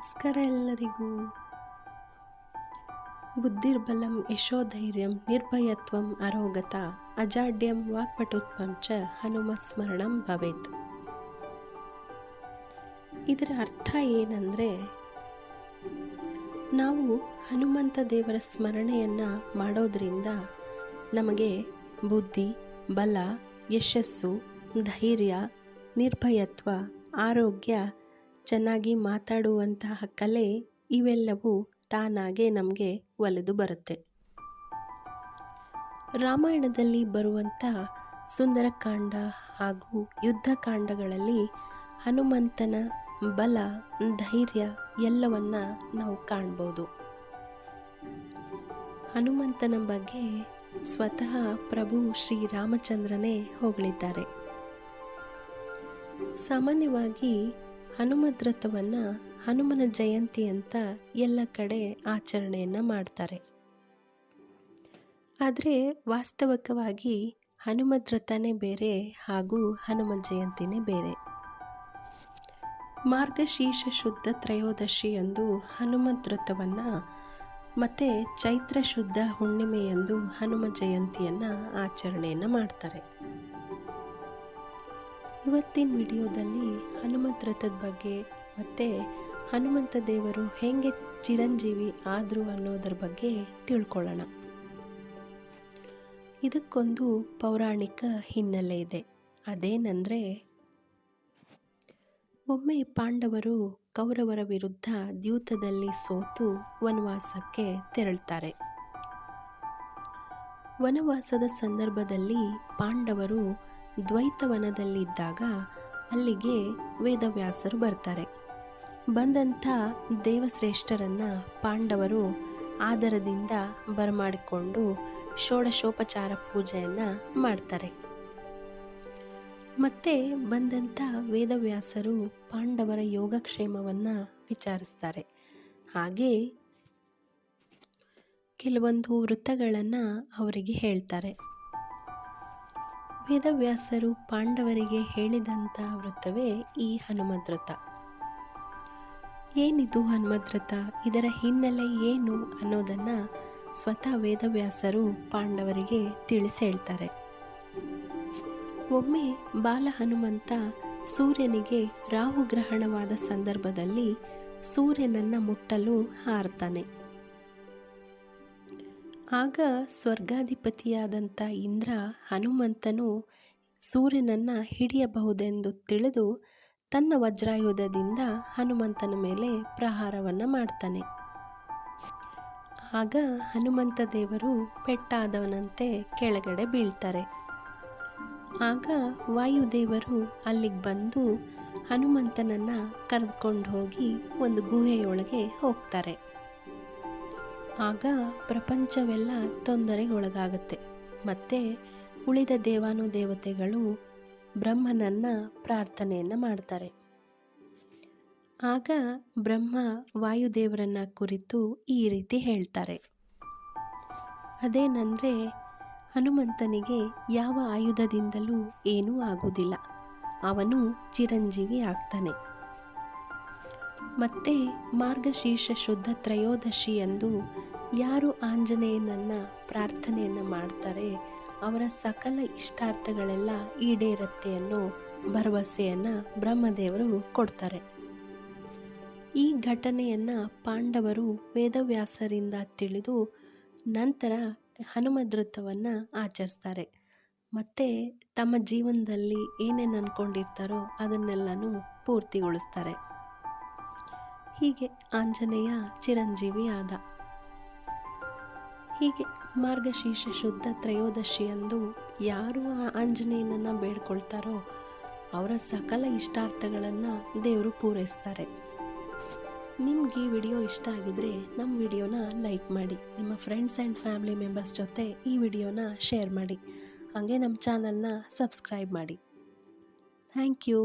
ನಮಸ್ಕಾರ ಎಲ್ಲರಿಗೂ. ಬುದ್ಧಿರ್ಬಲಂ ಯಶೋಧೈರ್ಯಂ ನಿರ್ಭಯತ್ವಂ ಅರೋಗತ ಅಜಾಡ್ಯಂ ವಾಕ್ಪಟುತ್ವಂ ಚ ಹನುಮಸ್ಮರಣಂ ಭವೇತ್. ಇದರ ಅರ್ಥ ಏನಂದರೆ, ನಾವು ಹನುಮಂತ ದೇವರ ಸ್ಮರಣೆಯನ್ನು ಮಾಡೋದ್ರಿಂದ ನಮಗೆ ಬುದ್ಧಿ, ಬಲ, ಯಶಸ್ಸು, ಧೈರ್ಯ, ನಿರ್ಭಯತ್ವ, ಆರೋಗ್ಯ ಚೆನ್ನಾಗಿ ಮಾತಾಡುವಂತಹ ಕಲೆ ಇವೆಲ್ಲವೂ ತಾನಾಗೆ ನಮಗೆ ಒಲಿದು ಬರುತ್ತೆ. ರಾಮಾಯಣದಲ್ಲಿ ಬರುವಂಥ ಸುಂದರಕಾಂಡ ಹಾಗೂ ಯುದ್ಧಕಾಂಡಗಳಲ್ಲಿ ಹನುಮಂತನ ಬಲ, ಧೈರ್ಯ ಎಲ್ಲವನ್ನ ನಾವು ಕಾಣ್ಬೋದು. ಹನುಮಂತನ ಬಗ್ಗೆ ಸ್ವತಃ ಪ್ರಭು ಶ್ರೀರಾಮಚಂದ್ರನೇ ಹೊಗಳಿದ್ದಾರೆ. ಸಾಮಾನ್ಯವಾಗಿ ಹನುಮದ್ ರಥವನ್ನು ಹನುಮನ ಜಯಂತಿ ಅಂತ ಎಲ್ಲ ಕಡೆ ಆಚರಣೆಯನ್ನು ಮಾಡ್ತಾರೆ. ಆದರೆ ವಾಸ್ತವಿಕವಾಗಿ ಹನುಮದ್ ರಥನೇ ಬೇರೆ ಹಾಗೂ ಹನುಮ ಜಯಂತಿನೇ ಬೇರೆ. ಮಾರ್ಗಶೀರ್ಷ ಶುದ್ಧ ತ್ರಯೋದಶಿಯಂದು ಹನುಮದ್ ರಥವನ್ನು ಮತ್ತು ಚೈತ್ರ ಶುದ್ಧ ಹುಣ್ಣಿಮೆಯಂದು ಹನುಮ ಜಯಂತಿಯನ್ನು ಆಚರಣೆಯನ್ನು ಮಾಡ್ತಾರೆ. ಇವತ್ತಿನ ವಿಡಿಯೋದಲ್ಲಿ ಹನುಮಂತ ರಥದ ಬಗ್ಗೆ ಮತ್ತು ಹನುಮಂತ ದೇವರು ಹೇಗೆ ಚಿರಂಜೀವಿ ಆದರು ಅನ್ನೋದರ ಬಗ್ಗೆ ತಿಳ್ಕೊಳ್ಳೋಣ. ಇದಕ್ಕೊಂದು ಪೌರಾಣಿಕ ಹಿನ್ನೆಲೆ ಇದೆ. ಅದೇನೆಂದರೆ, ಒಮ್ಮೆ ಪಾಂಡವರು ಕೌರವರ ವಿರುದ್ಧ ದ್ಯೂತದಲ್ಲಿ ಸೋತು ವನವಾಸಕ್ಕೆ ತೆರಳುತ್ತಾರೆ ವನವಾಸದ ಸಂದರ್ಭದಲ್ಲಿ ಪಾಂಡವರು ದ್ವೈತವನದಲ್ಲಿದ್ದಾಗ ಅಲ್ಲಿಗೆ ವೇದವ್ಯಾಸರು ಬರ್ತಾರೆ. ಬಂದಂಥ ದೇವಶ್ರೇಷ್ಠರನ್ನು ಪಾಂಡವರು ಆದರದಿಂದ ಬರಮಾಡಿಕೊಂಡು ಷೋಡಶೋಪಚಾರ ಪೂಜೆಯನ್ನು ಮಾಡ್ತಾರೆ. ಮತ್ತೆ ಬಂದಂಥ ವೇದವ್ಯಾಸರು ಪಾಂಡವರ ಯೋಗಕ್ಷೇಮವನ್ನು ವಿಚಾರಿಸ್ತಾರೆ. ಹಾಗೆ ಕೆಲವೊಂದು ವೃತ್ತಗಳನ್ನು ಅವರಿಗೆ ಹೇಳ್ತಾರೆ. ವೇದವ್ಯಾಸರು ಪಾಂಡವರಿಗೆ ಹೇಳಿದಂಥ ವೃತ್ತವೇ ಈ ಹನುಮದ್ರತ. ಏನಿದು ಹನುಮದ್ರತ? ಇದರ ಹಿನ್ನೆಲೆ ಏನು ಅನ್ನೋದನ್ನು ಸ್ವತಃ ವೇದವ್ಯಾಸರು ಪಾಂಡವರಿಗೆ ತಿಳಿಸಿ ಹೇಳ್ತಾರೆ ಒಮ್ಮೆ ಬಾಲ ಹನುಮಂತ ಸೂರ್ಯನಿಗೆ ರಾಹುಗ್ರಹಣವಾದ ಸಂದರ್ಭದಲ್ಲಿ ಸೂರ್ಯನನ್ನು ಮುಟ್ಟಲು ಹಾರ್ತಾನೆ. ಆಗ ಸ್ವರ್ಗಾಧಿಪತಿಯಾದಂಥ ಇಂದ್ರ ಹನುಮಂತನು ಸೂರ್ಯನನ್ನು ಹಿಡಿಯಬಹುದೆಂದು ತಿಳಿದು ತನ್ನ ವಜ್ರಾಯುಧದಿಂದ ಹನುಮಂತನ ಮೇಲೆ ಪ್ರಹಾರವನ್ನು ಮಾಡ್ತಾನೆ. ಆಗ ಹನುಮಂತ ದೇವರು ಪೆಟ್ಟಾದವನಂತೆ ಕೆಳಗಡೆ ಬೀಳ್ತಾರೆ. ಆಗ ವಾಯುದೇವರು ಅಲ್ಲಿಗೆ ಬಂದು ಹನುಮಂತನನ್ನು ಕರೆದುಕೊಂಡು ಹೋಗಿ ಒಂದು ಗುಹೆಯೊಳಗೆ ಹೋಗ್ತಾರೆ. ಆಗ ಪ್ರಪಂಚವೆಲ್ಲ ತೊಂದರೆಗೊಳಗಾಗುತ್ತೆ. ಮತ್ತೆ ಉಳಿದ ದೇವಾನು ದೇವತೆಗಳು ಬ್ರಹ್ಮನನ್ನ ಪ್ರಾರ್ಥನೆಯನ್ನು ಮಾಡ್ತಾರೆ. ಆಗ ಬ್ರಹ್ಮ ವಾಯುದೇವರನ್ನ ಕುರಿತು ಈ ರೀತಿ ಹೇಳ್ತಾರೆ. ಅದೇನೆಂದರೆ, ಹನುಮಂತನಿಗೆ ಯಾವ ಆಯುಧದಿಂದಲೂ ಏನೂ ಆಗುವುದಿಲ್ಲ. ಅವನು ಚಿರಂಜೀವಿ ಆಗ್ತಾನೆ. ಮತ್ತೆ ಮಾರ್ಗಶೀರ್ಷ ಶುದ್ಧ ತ್ರಯೋದಶಿ ಎಂದು ಯಾರು ಆಂಜನೇಯನನ್ನು ಪ್ರಾರ್ಥನೆಯನ್ನು ಮಾಡ್ತಾರೆ, ಅವರ ಸಕಲ ಇಷ್ಟಾರ್ಥಗಳೆಲ್ಲ ಈಡೇರತ್ತೆ ಅನ್ನೋ ಭರವಸೆಯನ್ನು ಬ್ರಹ್ಮದೇವರು ಕೊಡ್ತಾರೆ. ಈ ಘಟನೆಯನ್ನು ಪಾಂಡವರು ವೇದವ್ಯಾಸರಿಂದ ತಿಳಿದು ನಂತರ ಹನುಮದೃತವನ್ನು ಆಚರಿಸ್ತಾರೆ. ಮತ್ತು ತಮ್ಮ ಜೀವನದಲ್ಲಿ ಏನೇನು ಅಂದ್ಕೊಂಡಿರ್ತಾರೋ ಅದನ್ನೆಲ್ಲನೂ ಪೂರ್ತಿಗೊಳಿಸ್ತಾರೆ. ಹೀಗೆ ಆಂಜನೇಯ ಚಿರಂಜೀವಿ ಆದ ಹೀಗೆ ಮಾರ್ಗಶೀರ್ಷ ಶುದ್ಧ ತ್ರಯೋದಶಿಯಂದು ಯಾರು ಆ ಆಂಜನೇಯನನ್ನು ಬೇಡ್ಕೊಳ್ತಾರೋ ಅವರ ಸಕಲ ಇಷ್ಟಾರ್ಥಗಳನ್ನು ದೇವರು ಪೂರೈಸ್ತಾರೆ. ನಿಮ್ಗೆ ಈ ವಿಡಿಯೋ ಇಷ್ಟ ಆಗಿದ್ರೆ ನಮ್ಮ ವಿಡಿಯೋನ ಲೈಕ್ ಮಾಡಿ, ನಿಮ್ಮ ಫ್ರೆಂಡ್ಸ್ ಆ್ಯಂಡ್ ಫ್ಯಾಮಿಲಿ ಮೆಂಬರ್ಸ್ ಜೊತೆ ಈ ವಿಡಿಯೋನ ಶೇರ್ ಮಾಡಿ, ಹಾಗೆ ನಮ್ಮ ಚಾನಲ್ನ ಸಬ್ಸ್ಕ್ರೈಬ್ ಮಾಡಿ. Thank you.